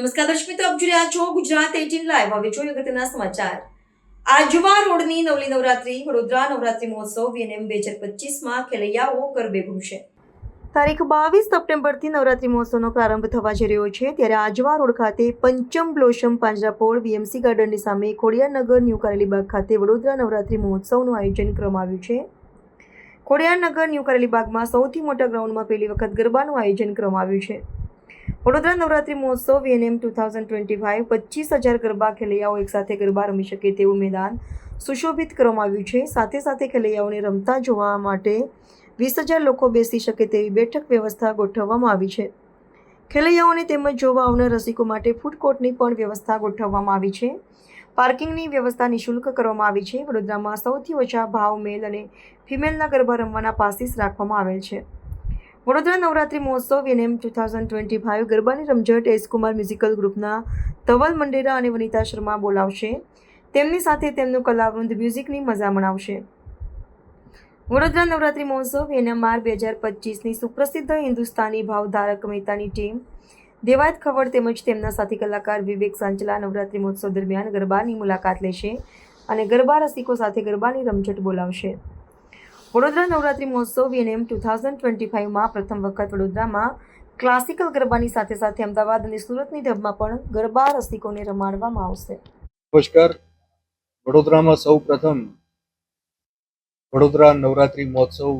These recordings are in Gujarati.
નમસ્કાર દર્શક મિત્રો, આપ જોઈ રહ્યા છો ગુજરાત એટીન લાઈવ હવે જોઈએ અગત્યના સમાચાર. આજવા રોડની નવલી નવરાત્રી વડોદરા નવરાત્રી મહોત્સવ વીએનએમ બે હજાર પચીસમાં ખેલૈયાઓ ગરબે ઘૂમશે તારીખ બાવીસ સપ્ટેમ્બરથી નવરાત્રી મહોત્સવનો પ્રારંભ થવા જઈ રહ્યો છે. ત્યારે આજવા રોડ ખાતે પંચમ બ્લોસમ પાંજરાપોળ વીએમસી ગાર્ડનની સામે ખોડિયારનગર ન્યૂ કારેલીબાગ ખાતે વડોદરા નવરાત્રી મહોત્સવનું આયોજન કરવામાં આવ્યું છે. ખોડિયારનગર ન્યૂ કારેલીબાગમાં સૌથી મોટા ગ્રાઉન્ડમાં પહેલી વખત ગરબાનું આયોજન કરવામાં આવ્યું છે. વડોદરા નવરાત્રી મહોત્સવ VNM two thousand twenty five પચીસ હજાર ગરબા ખેલૈયાઓ એકસાથે ગરબા રમી શકે તેવું મેદાન સુશોભિત કરવામાં આવ્યું છે. સાથે સાથે ખેલૈયાઓને રમતા જોવા માટે વીસ હજાર લોકો બેસી શકે તેવી બેઠક વ્યવસ્થા ગોઠવવામાં આવી છે. ખેલૈયાઓને તેમજ જોવા આવનાર રસિકો માટે ફૂડ કોર્ટની પણ વ્યવસ્થા ગોઠવવામાં આવી છે. પાર્કિંગની વ્યવસ્થા નિઃશુલ્ક કરવામાં આવી છે. વડોદરામાં સૌથી ઓછા ભાવ મેલ અને ફિમેલના ગરબા રમવાના પાસીસ રાખવામાં આવેલ છે. વડોદરા નવરાત્રી મહોત્સવ NM two thousand twenty five ગરબાની રમઝટ એસકુમાર મ્યુઝિકલ ગ્રુપના ધવલ મંડેરા અને વનિતા શર્મા બોલાવશે. તેમની સાથે તેમનું કલાવૃંદ મ્યુઝિકની મજા મણાવશે વડોદરા નવરાત્રી મહોત્સવ એનએમઆર બે હજાર પચીસની સુપ્રસિદ્ધ હિન્દુસ્તાની ભાવધારક મહેતાની ટીમ, દેવાયત ખવડ તેમજ તેમના સાથી કલાકાર વિવેક સાંચલા નવરાત્રી મહોત્સવ દરમિયાન ગરબાની મુલાકાત લેશે અને ગરબા રસિકો સાથે ગરબાની રમઝટ બોલાવશે. વડોદરા નવરાત્રી મહોત્સવ એમ ટુ થાઉઝન્ડ ટ્વેન્ટી ફાઇવમાં પ્રથમ વખત વડોદરામાં ક્લાસિકલ ગરબાની સાથે સાથે અમદાવાદ અને સુરતની ઢબમાં પણ ગરબા રસિકોને રમાડવામાં આવશે. નમસ્કાર. વડોદરામાં સૌ પ્રથમ વડોદરા નવરાત્રી મહોત્સવ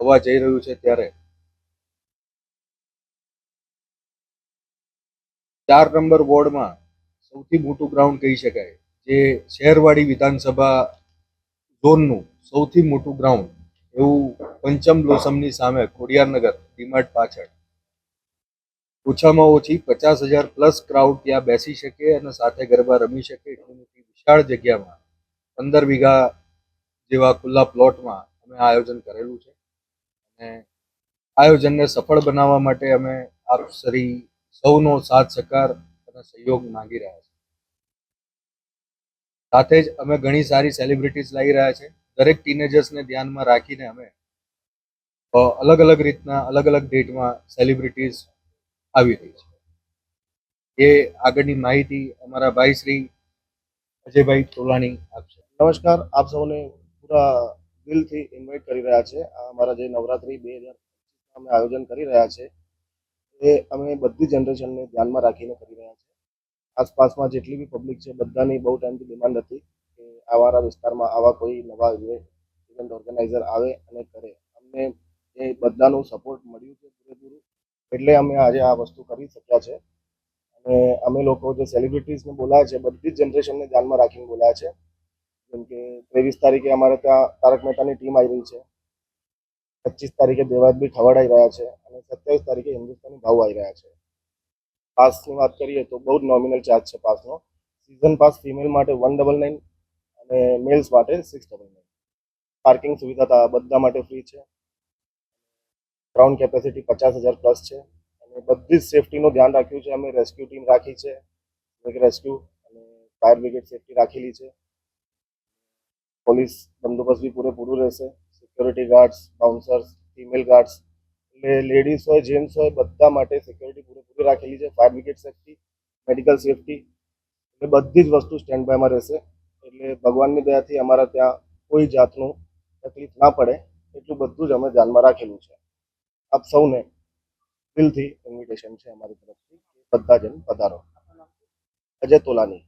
થવા જઈ રહ્યું છે ત્યારે. ચાર નંબર વોર્ડમાં સૌથી મોટું ગ્રાઉન્ડ કહી શકાય, જે શહેરવાડી વિધાનસભા ઝોનનું સૌથી મોટું ગ્રાઉન્ડ એવું પંચમ બ્લોસમની સામે ખોડિયારનગર ડીમાર્ટ પાછળ. ઓછામાં ઓછી પચાસ હજાર પ્લસ ક્રાઉડ ત્યાં બેસી શકે અને સાથે ગરબા રમી શકે એટલી મોટી વિશાળ જગ્યામાં પંદર વીઘા જેવા ખુલ્લા પ્લોટમાં અમે આયોજન કરેલું છે. અને આયોજનને સફળ બનાવવા માટે અમે આપ સરી સૌનો સાથ સહકાર અને સહયોગ માંગી રહ્યા છીએ. સાથે જ અમે ઘણી સારી સેલિબ્રિટીઝ લાવી રહ્યા છે. દરેક ટીનેજર્સને ધ્યાનમાં રાખીને અમે અલગ અલગ રીતના, અલગ અલગ ડેટમાં સેલિબ્રિટીઝ આવી રહી છે. એ આગળની માહિતી અમારા ભાઈ શ્રી અજયભાઈ તોલાણી આપશે. નમસ્કાર, આપ સૌને પૂરા દિલથી ઇન્વાઇટ કરી રહ્યા છે. અમારા જે નવરાત્રી બે હજાર અમે આયોજન કરી રહ્યા છે, એ અમે બધી જનરેશનને ધ્યાનમાં રાખીને કરી રહ્યા છે. આસપાસમાં જેટલી બી પબ્લિક છે, બધાની બહુ ટાઈમથી ડિમાન્ડ હતી. કે આવારા વિસ્તારમાં આવા કોઈ નવા ઇવેન્ટ ઓર્ગેનાઇઝર આવે અને કરે. અમને એ બધાનું સપોર્ટ મળ્યું છે પૂરેપૂરું એટલે અમે આજે આ વસ્તુ કરી શક્યા છે. અને અમે લોકો જે સેલિબ્રિટીઝને બોલાયા છે, બધી જ જનરેશનને ધ્યાનમાં રાખીને બોલાયા છે. જેમ કે ત્રેવીસ તારીખે અમારે ત્યાં તારક મહેતાની ટીમ આવી રહી છે. પચીસ તારીખે દેવાજબી ખવડાઈ રહ્યા છે અને સત્યાવીસ તારીખે હિન્દુસ્તાની ભાવ આવી રહ્યા છે. પાસની વાત કરીએ તો બહુ જ નોમિનલ ચાર્જ છે પાસનો. સિઝન પાસ ફિમેલ માટે વન ડબલ નાઇન અને મેલ્સ માટે સિક્સ ડબલ નાઇન પાર્કિંગ સુવિધા બધા માટે ફ્રી છે. ગ્રાઉન્ડ કેપેસિટી પચાસ હજાર પ્લસ છે. અને બધી જ સેફટીનું ધ્યાન રાખ્યું છે. અમે રેસ્ક્યુ ટીમ રાખી છે. રેસ્ક્યુ અને ફાયર બ્રિગેડ સેફટી રાખેલી છે. પોલીસ બંદોબસ્ત બી પૂરેપૂરું રહેશે. Security guards bouncers female guards એટલે લેડીઝ હોય જેન્ટ્સ હોય, બધા માટે સિક્યોરિટી પૂરેપૂરી રાખેલી છે. Fire brigade safety medical safety એટલે બધી જ વસ્તુ સ્ટેન્ડ બાયમાં રહેશે. એટલે ભગવાનની દયાથી અમારા ત્યાં કોઈ જાતનું તકલીફ ના પડે, એટલું બધું જ અમે ધ્યાનમાં રાખેલું છે. આપ સૌને દિલથી ઇન્વિટેશન છે અમારી તરફથી. બધા જણ પધારો. અજય તોલાની.